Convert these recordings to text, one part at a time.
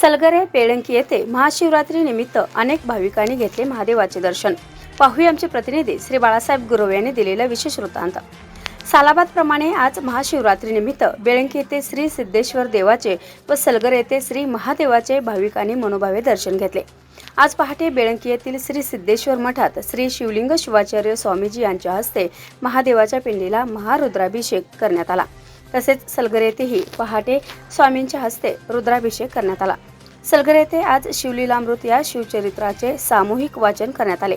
सलगरे पेळंकी येथे महाशिवरात्री निमित्त अनेक भाविकांनी घेतले महादेवाचे दर्शन. पाहूया आमचे प्रतिनिधी श्री बाळासाहेब गुरव यांनी दिलेला विशेष वृत्तांत. सालाबाद प्रमाणे आज महाशिवरात्री निमित्त बेळंकी येथे श्री सिद्धेश्वर देवाचे व सलगर येथे श्री महादेवाचे भाविकांनी मनोभावे दर्शन घेतले. आज पहाटे बेळंकी येथील श्री सिद्धेश्वर मठात श्री शिवलिंग शिवाचार्य स्वामीजी यांच्या हस्ते महादेवाच्या पिंडीला महारुद्राभिषेक करण्यात आला. तसेच सलगर येथेही पहाटे स्वामींच्या हस्ते रुद्राभिषेक करण्यात आला. सलगर येथे आज शिवलीलामृत या शिवचरित्राचे सामूहिक वाचन करण्यात आले.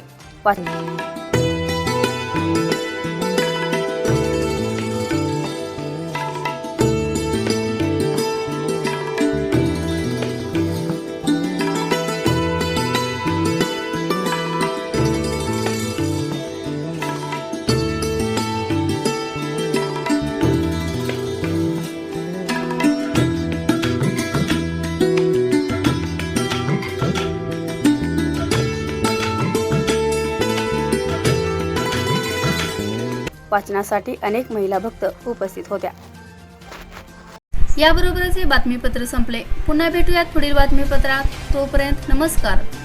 वाचनासाठी अनेक महिला भक्त उपस्थित होत्या. याबरोबरच हे बातमीपत्र संपले. पुन्हा भेटूयात पुढील बातमीपत्रात. तोपर्यंत नमस्कार.